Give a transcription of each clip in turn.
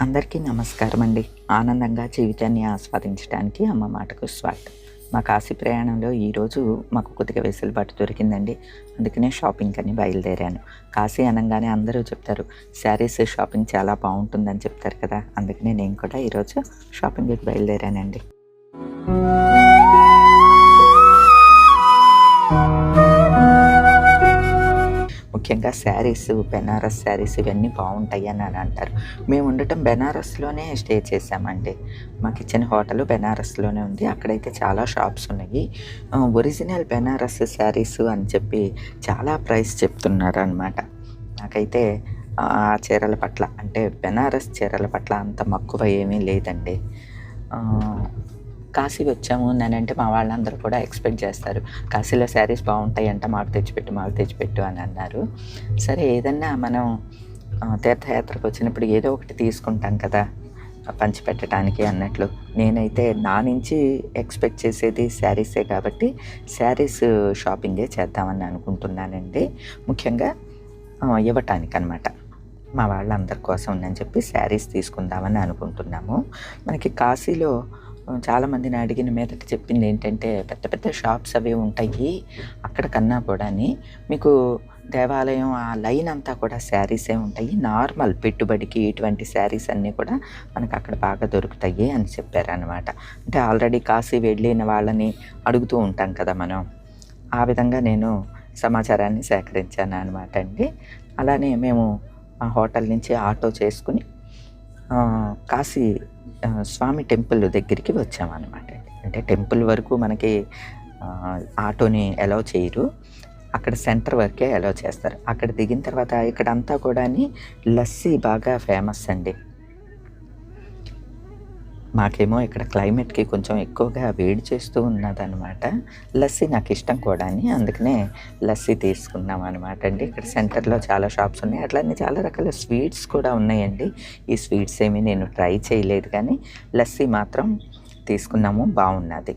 అందరికీ నమస్కారం అండి ఆనందంగా జీవితాన్ని ఆస్వాదించడానికి అమ్మ మాటకు స్వాగతం. మా కాశీ ప్రయాణంలో ఈరోజు మాకు కొద్దిగా వెసులుబాటు దొరికిందండి. అందుకనే షాపింగ్ అని బయలుదేరాను. కాశీ అనగానే అందరూ చెప్తారు శారీస్ షాపింగ్ చాలా బాగుంటుందని చెప్తారు కదా. అందుకనే నేను కూడా ఈరోజు షాపింగ్కి బయలుదేరానండి. ముఖ్యంగా శారీస్ బెనారస్ శారీస్ ఇవన్నీ బాగుంటాయి అని అని అంటారు. మేము ఉండటం బెనారస్లోనే స్టే చేసామండి మాకు ఇచ్చిన హోటల్ బెనారస్లోనే ఉంది. అక్కడైతే చాలా షాప్స్ ఉన్నాయి. ఒరిజినల్ బెనారస్ శారీస్ అని చెప్పి చాలా ప్రైస్ చెప్తున్నారు అనమాట నాకైతే ఆ చీరల పట్ల అంటే బెనారస్ చీరల పట్ల అంత మక్కువ ఏమీ లేదండి. కాశీ వచ్చాము అంటే మా వాళ్ళందరూ కూడా ఎక్స్పెక్ట్ చేస్తారు. కాశీలో శారీస్ బాగుంటాయి అంట మాకు తెచ్చిపెట్టు మాకు తెచ్చిపెట్టు అని అన్నారు. సరే ఏదన్నా మనం తీర్థయాత్రకు వచ్చినప్పుడు ఏదో ఒకటి తీసుకుంటాం కదా పంచిపెట్టడానికి అన్నట్లు. నేనైతే నా నుంచి ఎక్స్పెక్ట్ చేసేది శారీసే కాబట్టి శారీస్ షాపింగే చేద్దామని అనుకుంటున్నానండి. ముఖ్యంగా ఇవ్వటానికి అనమాట మా వాళ్ళందరి కోసం అని చెప్పి శారీస్ తీసుకుందామని అనుకుంటున్నాము. మనకి కాశీలో చాలామందిని అడిగిన మీదకి చెప్పింది ఏంటంటే పెద్ద పెద్ద షాప్స్ అవి ఉంటాయి అక్కడ కన్నా కూడాని. మీకు దేవాలయం ఆ లైన్ అంతా కూడా శారీసే ఉంటాయి. నార్మల్ పెట్టుబడికి ఇటువంటి శారీస్ అన్నీ కూడా మనకు అక్కడ బాగా దొరుకుతాయి అని చెప్పారనమాట అంటే ఆల్రెడీ కాశీ వెళ్ళిన వాళ్ళని అడుగుతూ ఉంటాం కదా మనం. ఆ విధంగా నేను సమాచారాన్ని సేకరించాను అనమాట అండి. అలానే మేము ఆ హోటల్ నుంచి ఆటో చేసుకుని కాశీ స్వామి టెంపుల్ దగ్గరికి వచ్చామన్నమాట. అంటే టెంపుల్ వరకు మనకి ఆటోని అలౌ చేయరు. అక్కడ సెంటర్ వరకే అలౌ చేస్తారు. అక్కడ దిగిన తర్వాత ఇక్కడ అంతా కూడా లస్సీ బాగా ఫేమస్ అండి. మాకేమో ఇక్కడ క్లైమేట్కి కొంచెం ఎక్కువగా వేడి చేస్తూ ఉన్నదనమాట లస్సీ నాకు ఇష్టం కూడా అని అందుకనే లస్సీ తీసుకున్నాం అనమాట అండి. ఇక్కడ సెంటర్లో చాలా షాప్స్ ఉన్నాయి. అట్లానే చాలా రకాల స్వీట్స్ కూడా ఉన్నాయండి. ఈ స్వీట్స్ ఏమీ నేను ట్రై చేయలేదు కానీ లస్సీ మాత్రం తీసుకున్నాము. బాగున్నది.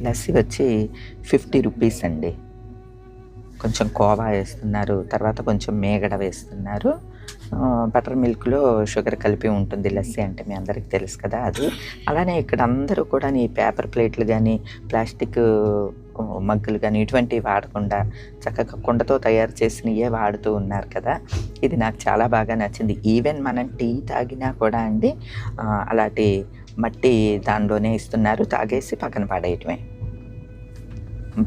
లస్సీ వచ్చి ఫిఫ్టీ రూపీస్ అండి. కొంచెం కోవా వేస్తున్నారు తర్వాత కొంచెం మేగడ వేస్తున్నారు. బటర్ మిల్క్లో షుగర్ కలిపి ఉంటుంది లస్సీ అంటే మీ అందరికీ తెలుసు కదా అది. అలానే ఇక్కడ అందరూ కూడా ఈ పేపర్ ప్లేట్లు కానీ ప్లాస్టిక్ మగ్గులు కానీ ఇటువంటివి వాడకుండా చక్కగా కుండతో తయారు చేసినవే వాడుతూ ఉన్నారు కదా. ఇది నాకు చాలా బాగా నచ్చింది. ఈవెన్ మనం టీ తాగినా కూడా అండి అలాంటి మట్టి దానిలోనే ఇస్తున్నారు. తాగేసి పక్కన పడేయటమే.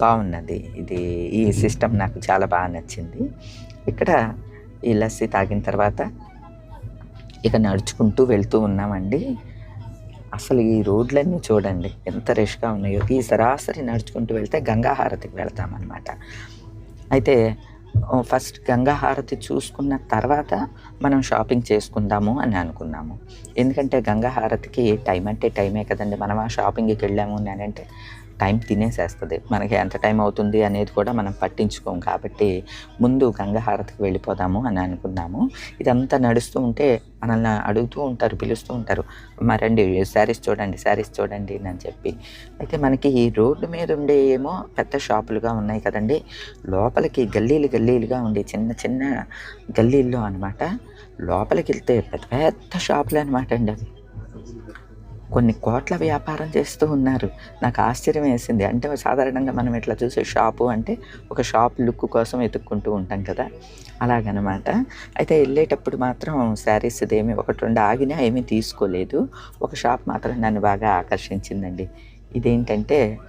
బాగున్నది ఇది ఈ సిస్టమ్ నాకు చాలా బాగా నచ్చింది. ఇక్కడ ఈ లస్సీ తాగిన తర్వాత ఇక నడుచుకుంటూ వెళ్తూ ఉన్నామండి. అసలు ఈ రోడ్లన్నీ చూడండి ఎంత రష్గా ఉన్నాయో. ఈ సరాసరి నడుచుకుంటూ వెళ్తే గంగాహారతికి వెళ్తామన్నమాట. అయితే ఫస్ట్ గంగాహారతి చూసుకున్న తర్వాత మనం షాపింగ్ చేసుకుందాము అని అనుకున్నాము. ఎందుకంటే గంగాహారతికి టైం అంటే టైమే కదండి. మనం ఆ షాపింగ్కి వెళ్ళాము అని అంటే టైం తినేసేస్తుంది. మనకి ఎంత టైం అవుతుంది అనేది కూడా మనం పట్టించుకోం. కాబట్టి ముందు గంగాహారతికి వెళ్ళిపోదాము అని అనుకున్నాము. ఇదంతా నడుస్తూ ఉంటే మనల్ని అడుగుతూ ఉంటారు పిలుస్తూ ఉంటారు. మరండి శారీస్ చూడండి శారీస్ చూడండి అని చెప్పి. అయితే మనకి ఈ రోడ్డు మీద ఉండే ఏమో పెద్ద షాపులుగా ఉన్నాయి కదండి. లోపలికి గల్లీలు గల్లీలుగా ఉండే చిన్న చిన్న గల్లీల్లో అనమాట లోపలికి వెళ్తే పెద్ద పెద్ద షాపులు అనమాట అండి అవి. కొన్ని కోట్ల వ్యాపారం చేస్తూ ఉన్నారు. నాకు ఆశ్చర్యం వేసింది. అంటే సాధారణంగా మనం ఇట్లా చూసే షాపు అంటే ఒక షాప్ లుక్ కోసం వెతుక్కుంటూ ఉంటాం కదా? అలాగనమాట. అయితే వెళ్ళేటప్పుడు మాత్రం శారీస్ ఏమి ఒకటి రెండు ఆగినా ఏమీ తీసుకోలేదు. ఒక షాప్ మాత్రం నన్ను బాగా ఆకర్షించిందండి. ఇదేంటంటే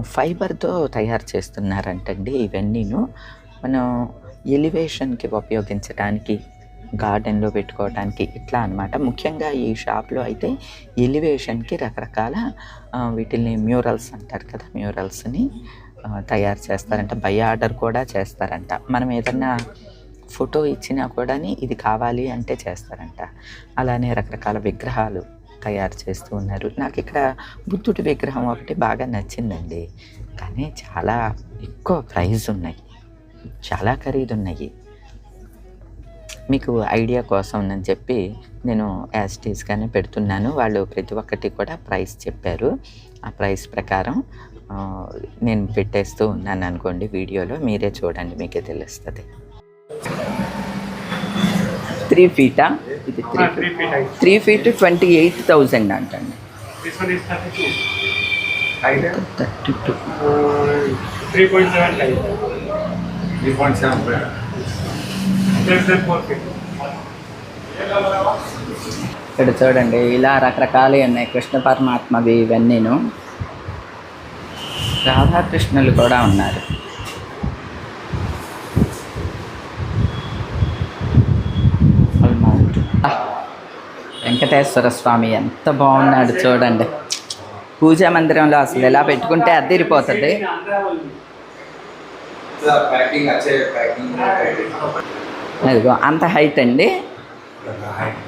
ఫైబర్తో తయారు చేస్తున్నారంటండి ఇవన్నీను. మనం ఎలివేషన్కి ఉపయోగించడానికి గార్డెన్లో పెట్టుకోవడానికి ఇట్లా అనమాట ముఖ్యంగా ఈ షాప్లో అయితే ఎలివేషన్కి రకరకాల వీటిల్ని మ్యూరల్స్ అంటారు కదా మ్యూరల్స్ని తయారు చేస్తారంట. బై ఆర్డర్ కూడా చేస్తారంట. మనం ఏదన్నా ఫోటో ఇచ్చినా కూడా ఇది కావాలి అంటే చేస్తారంట. అలానే రకరకాల విగ్రహాలు తయారు చేస్తూ ఉన్నారు. నాకు ఇక్కడ బుద్ధుడి విగ్రహం ఒకటి బాగా నచ్చిందండి. కానీ చాలా ఎక్కువ ప్రైజ్ ఉన్నాయి. చాలా ఖరీదు ఉన్నాయి మీకు ఐడియా కోసం అని చెప్పి నేను యాస్టీస్గానే పెడుతున్నాను వాళ్ళు ప్రతి ఒక్కటి కూడా ప్రైస్ చెప్పారు ఆ ప్రైస్ ప్రకారం నేను పెట్టేస్తూ ఉన్నాను అనుకోండి వీడియోలో మీరే చూడండి మీకే తెలుస్తుంది త్రీ ఫీటా ఇది three height. Three feet twenty eight thousand అంటండి This one is 32. Height? Thirty two 3.7 height. 3.7. Less than 4 feet. ఇక్కడ చూడండి ఇలా రకరకాలు ఉన్నాయి కృష్ణ పరమాత్మవి ఇవన్నీను. రాధాకృష్ణులు కూడా ఉన్నారు. వెంకటేశ్వర స్వామి ఎంత బాగున్నాడు చూడండి. పూజా మందిరంలో అసలు ఎలా పెట్టుకుంటే అద్దరిపోతుంది అదిగో అంత హైట్ అండి.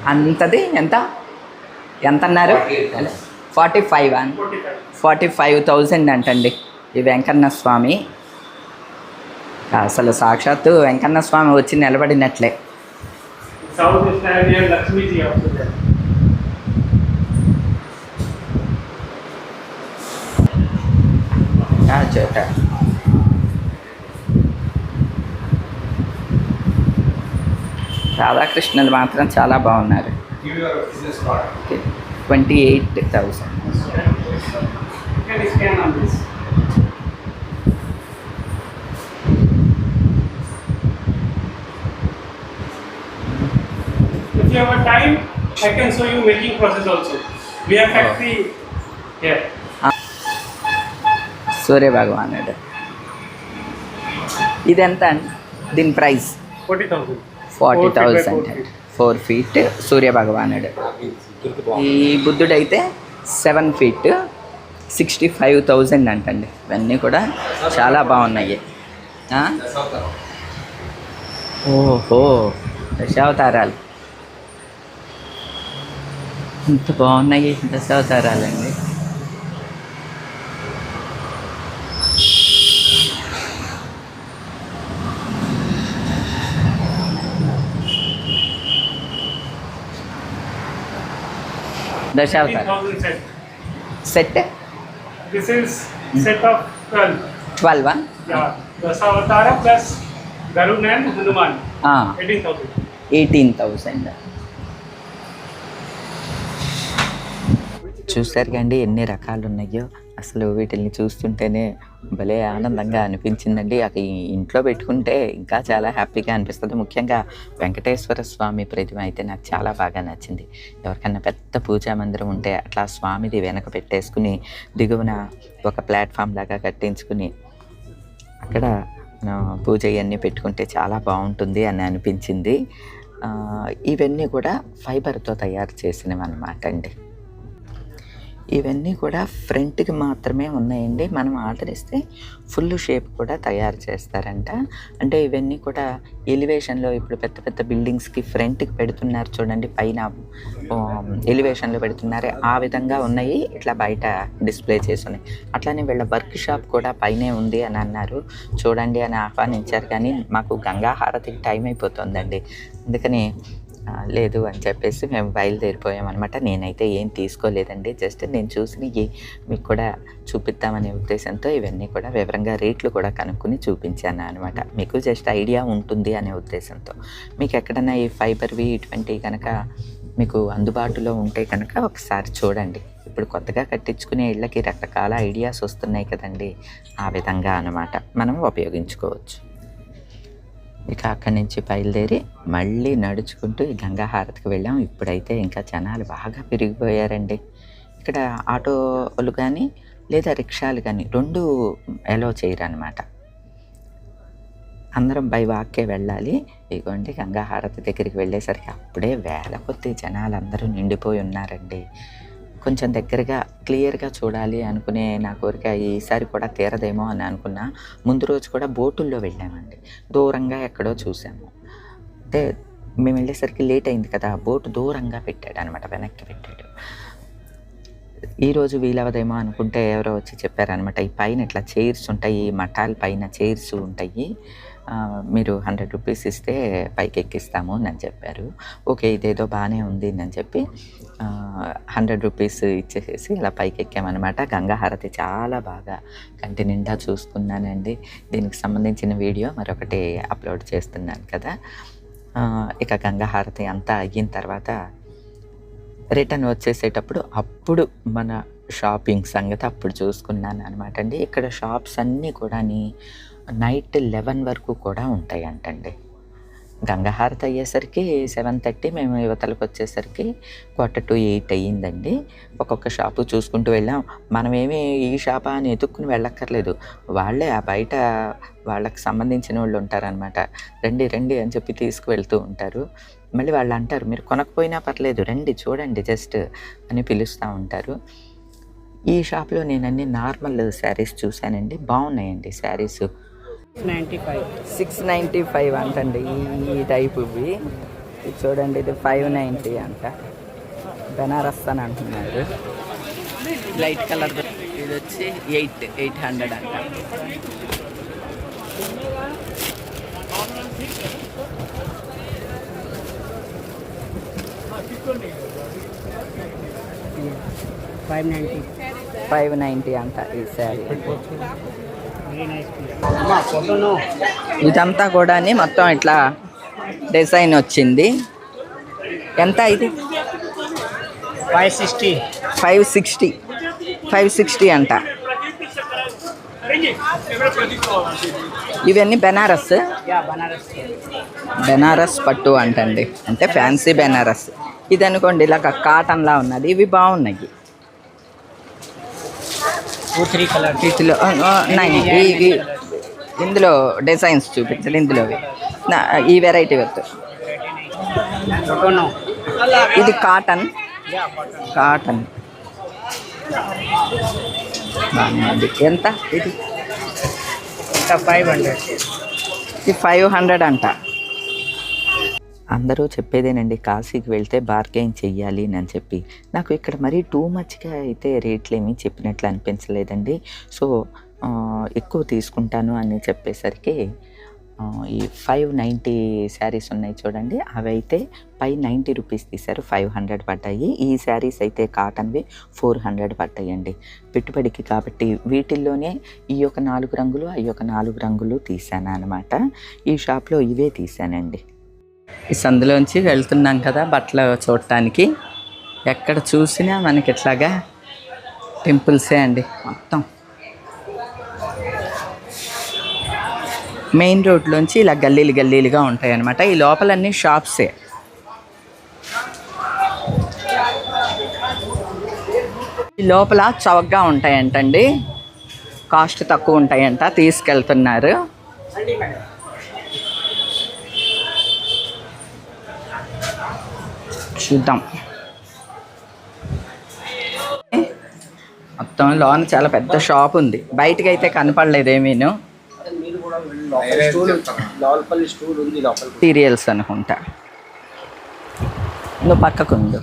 అంతది ఎంత? ఎంత అన్నారు ఫార్టీ ఫైవ్ అని ఫార్టీ ఫైవ్ థౌజండ్ అంటండి ఈ వెంకన్న స్వామి. అసలు సాక్షాత్తు వెంకన్న స్వామి వచ్చి నిలబడినట్లే. చోట రాధాకృష్ణులు మాత్రం చాలా బాగున్నారు. Twenty eight this. If you have a time, I can show you making process also. We have factory here. Surya భగవానుడు ఇది ఎంత అండి దీని price 40,000. Forty Four by thousand. Four feet Surya భగవానుడు ఈ బుద్ధుడైతే seven feet sixty five thousand అంటండి. ఇవన్నీ కూడా చాలా బాగున్నాయి? ఓహో దశావతారాలు. ఇంత బాగున్నాయి దశావతారాలండి. దశాల్ సెట్ ట్వెల్వ్ ఎయిటీన్ థౌసండ్ చూసారు కండి ఎన్ని రకాలు ఉన్నాయో అసలు వీటిని చూస్తుంటేనే భలే ఆనందంగా అనిపించిందండి. అది ఇంట్లో పెట్టుకుంటే ఇంకా చాలా హ్యాపీగా అనిపిస్తుంది. ముఖ్యంగా వెంకటేశ్వర స్వామి ప్రతిమ అయితే నాకు చాలా బాగా నచ్చింది. ఎవరికన్నా పెద్ద పూజా మందిరం ఉంటే అట్లా స్వామిది వెనక పెట్టేసుకుని దిగువన ఒక ప్లాట్ఫామ్ లాగా కట్టించుకుని అక్కడ పూజ ఇవన్నీ పెట్టుకుంటే చాలా బాగుంటుంది అని అనిపించింది. ఇవన్నీ కూడా ఫైబర్తో తయారు చేసినవి అన్నమాట అండి. ఇవన్నీ కూడా ఫ్రంట్కి మాత్రమే ఉన్నాయండి. మనం ఆర్డర్ ఇస్తే ఫుల్ షేప్ కూడా తయారు చేస్తారంట. అంటే ఇవన్నీ కూడా ఎలివేషన్లో ఇప్పుడు పెద్ద పెద్ద బిల్డింగ్స్కి ఫ్రంట్కి పెడుతున్నారు చూడండి. పైన ఎలివేషన్లో పెడుతున్నారు. ఆ విధంగా ఉన్నాయి. ఇట్లా బయట డిస్ప్లే చేసి ఉన్నాయి. అట్లానే వీళ్ళ వర్క్ షాప్ కూడా పైనే ఉంది అని అన్నారు. చూడండి అని ఆహ్వానించారు. కానీ మాకు గంగా హారతికి టైం అయిపోతుందండి. అందుకని లేదు అని చెప్పేసి మేము బయలుదేరిపోయాం అనమాట నేనైతే ఏం తీసుకోలేదండి. జస్ట్ నేను చూసినవి మీకు కూడా చూపిద్దామనే ఉద్దేశంతో ఇవన్నీ కూడా వివరంగా రేట్లు కూడా కనుక్కొని చూపించాను అనమాట మీకు జస్ట్ ఐడియా ఉంటుంది అనే ఉద్దేశంతో. మీకు ఎక్కడన్నా ఈ ఫైబర్వి ఇటువంటివి కనుక మీకు అందుబాటులో ఉంటే కనుక ఒకసారి చూడండి. ఇప్పుడు కొత్తగా కట్టించుకునే ఇళ్ళకి రకరకాల ఐడియాస్ వస్తున్నాయి కదండి. ఆ విధంగా అనమాట మనం ఉపయోగించుకోవచ్చు. ఇక అక్కడి నుంచి బయలుదేరి మళ్ళీ నడుచుకుంటూ ఈ గంగాహారతికి వెళ్ళాం. ఇప్పుడైతే ఇంకా జనాలు బాగా పెరిగిపోయారండి. ఇక్కడ ఆటోలు కానీ లేదా రిక్షాలు కానీ రెండు ఎలో చేయరు అనమాట అందరం బై వాక్కే వెళ్ళాలి. ఇదిగోండి గంగాహారతి దగ్గరికి వెళ్ళేసరికి అప్పుడే వేల కొద్ది జనాలు అందరూ నిండిపోయి ఉన్నారండి. కొంచెం దగ్గరగా క్లియర్గా చూడాలి అనుకునే నా కోరిక ఈసారి కూడా తీరదేమో అని అనుకున్నా. ముందు రోజు కూడా బోటుల్లో వెళ్ళామండి. దూరంగా ఎక్కడో చూసాము. అంటే మేము వెళ్ళేసరికి లేట్ అయింది కదా బోటు దూరంగా పెట్టాడు అనమాట వెనక్కి పెట్టాడు. ఈరోజు వీలవదేమో అనుకుంటే ఎవరో వచ్చి చెప్పారనమాట ఈ పైన ఇట్లా చైర్స్ ఉంటాయి మఠాల పైన చైర్స్ ఉంటాయి మీరు హండ్రెడ్ రూపీస్ ఇస్తే పైకి ఎక్కిస్తాము అని చెప్పారు. ఓకే ఇదేదో బాగానే ఉంది అని చెప్పి హండ్రెడ్ రూపీస్ ఇచ్చేసేసి ఇలా పైకి ఎక్కామన్నమాట గంగాహారతి చాలా బాగా కంటి నిండా చూసుకున్నానండి దీనికి సంబంధించిన వీడియో మరొకటి అప్లోడ్ చేస్తున్నాను కదా. ఇక గంగాహారతి అంతా అయిన తర్వాత రిటర్న్ వచ్చేసేటప్పుడు అప్పుడు మన షాపింగ్ సంగతి అప్పుడు చూసుకున్నాను అనమాట అండి. ఇక్కడ షాప్స్ అన్నీ కూడా నైట్ లెవెన్ వరకు కూడా ఉంటాయి అంటండి గంగాహారతి అయ్యేసరికి సెవెన్ థర్టీ మేము యువతలకు వచ్చేసరికి క్వార్టర్ టు ఎయిట్ అయ్యిందండి. ఒక్కొక్క షాపు చూసుకుంటూ వెళ్ళాం. మనమేమి ఈ షాపా అని ఎతుక్కుని వెళ్ళక్కర్లేదు. వాళ్ళే ఆ బయట వాళ్ళకి సంబంధించిన వాళ్ళు ఉంటారనమాట రండి రండి అని చెప్పి తీసుకువెళ్తూ ఉంటారు. మళ్ళీ వాళ్ళు అంటారు మీరు కొనకపోయినా పర్లేదు రండి చూడండి జస్ట్ అని పిలుస్తూ ఉంటారు. ఈ షాప్లో నేను అన్ని నార్మల్ శారీస్ చూశానండి. బాగున్నాయండి saris. Ninety five. Six ninety five అంటండి ఈ టైప్ ఇవి చూడండి ఇది ఫైవ్ నైంటీ అంట. బెనారస్ అని అంటున్నారు. లైట్ కలర్ ఇది వచ్చి ఎయిట్ ఎయిట్ హండ్రెడ్ అంట. Five ninety. అంట ఈ శారీ. ఇదంతా కూడా మొత్తం ఇట్లా డిజైన్ వచ్చింది. ఎంత ఇది? Five sixty. Five sixty. Five sixty అంట. ఇవన్నీ బెనారస్? యా బనారస్. బెనారస్ పట్టు అంటండి. అంటే ఫ్యాన్సీ బెనారస్. ఇది అనుకోండి ఇలాగ కాటన్లా ఉన్నది. ఇవి బాగున్నాయి. ఇవి ఇందులో డిజైన్స్ చూపించాలి ఇందులో ఈ వెరైటీ వద్దు. ఇది కాటన్ కాటన్ ఎంత? ఇది? ఫైవ్ హండ్రెడ్ ఇది ఫైవ్ హండ్రెడ్ అంట. అందరూ చెప్పేదేనండి కాశీకి వెళ్తే బార్గెయిన్ చెయ్యాలి అని చెప్పి. నాకు ఇక్కడ మరీ టూ మచ్గా అయితే రేట్లు ఏమీ చెప్పినట్లు అనిపించలేదండి. సో ఎక్కువ తీసుకుంటాను అని చెప్పేసరికి ఈ ఫైవ్ నైంటీ శారీస్ ఉన్నాయి చూడండి. అవి అయితే పై నైంటీ రూపీస్ తీశారు ఫైవ్ హండ్రెడ్ పడ్డాయి. ఈ శారీస్ అయితే కాటన్వి ఫోర్ హండ్రెడ్ పడ్డాయండి. పెట్టుబడికి కాబట్టి వీటిల్లోనే ఈ యొక్క నాలుగు రంగులు ఆ యొక్క నాలుగు రంగులు తీశాను అనమాట ఈ షాప్లో ఇవే తీశానండి. ఈ సందులోంచి వెళ్తున్నాం కదా బట్టలు చూడటానికి. ఎక్కడ చూసినా మనకి ఇట్లాగా టెంపుల్సే అండి మొత్తం. మెయిన్ రోడ్లోంచి ఇలా గల్లీలు గల్లీలుగా ఉంటాయి అన్నమాట ఈ లోపలన్నీ షాప్సే. ఈ లోపల చౌకగా ఉంటాయంటండి. కాస్ట్ తక్కువ ఉంటాయంట తీసుకెళ్తున్నారు. చూద్దాం. మొత్తం లోన చాలా పెద్ద షాప్ ఉంది. బయటకి అయితే కనపడలేదు ఏమీను సీరియల్స్ అనుకుంటా. నువ్వు పక్కకుండు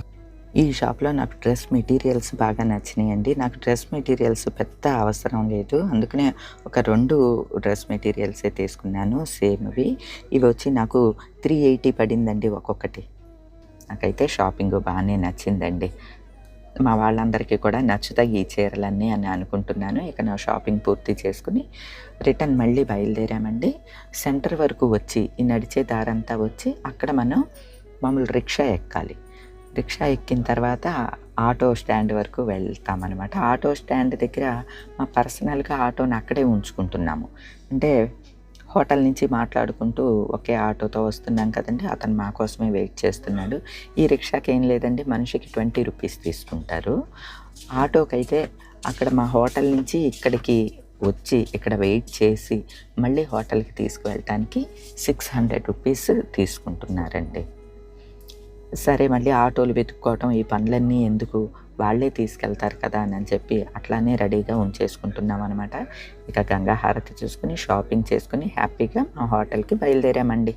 ఈ షాప్లో నాకు డ్రెస్ మెటీరియల్స్ బాగా నచ్చినాయండి. నాకు డ్రెస్ మెటీరియల్స్ పెద్ద అవసరం లేదు. అందుకనే ఒక రెండు డ్రెస్ మెటీరియల్సే తీసుకున్నాను. సేమ్వి. ఇవి వచ్చి నాకు త్రీ ఎయిటీ పడిందండి ఒక్కొక్కటి. నాకైతే షాపింగ్ బాగానే నచ్చిందండి. మా వాళ్ళందరికీ కూడా నచ్చుతాయి ఈ చీరలన్నీ అని అనుకుంటున్నాను. ఇక నా షాపింగ్ పూర్తి చేసుకుని రిటర్న్ మళ్ళీ బయలుదేరామండి. సెంటర్ వరకు వచ్చి ఈ నడిచే దారంతా వచ్చి అక్కడ మనం మామూలు రిక్షా ఎక్కాలి. రిక్షా ఎక్కిన తర్వాత ఆటో స్టాండ్ వరకు వెళ్తామన్నమాట. ఆటో స్టాండ్ దగ్గర మా పర్సనల్గా ఆటోని అక్కడే ఉంచుకుంటున్నాము. అంటే హోటల్ నుంచి మాట్లాడుకుంటూ ఒకే ఆటోతో వస్తున్నాం కదండి. అతను మా కోసమే వెయిట్ చేస్తున్నాడు. ఈ రిక్షాకి ఏం లేదండి. మనిషికి ట్వంటీ రూపీస్ తీసుకుంటారు. ఆటోకైతే అక్కడ మా హోటల్ నుంచి ఇక్కడికి వచ్చి ఇక్కడ వెయిట్ చేసి మళ్ళీ హోటల్కి తీసుకువెళ్ళటానికి సిక్స్ హండ్రెడ్ రూపీస్ తీసుకుంటున్నారండి. సరే మళ్ళీ ఆటోలు వెతుక్కోవటం ఈ పనులన్నీ ఎందుకు వాళ్ళే తీసుకెళ్తారు కదా అని చెప్పి అట్లానే రెడీగా ఉంచేసుకుంటున్నాం అనమాట ఇక గంగా హారతి చూసుకుని షాపింగ్ చేసుకుని హ్యాపీగా మా హోటల్కి బయలుదేరామండి.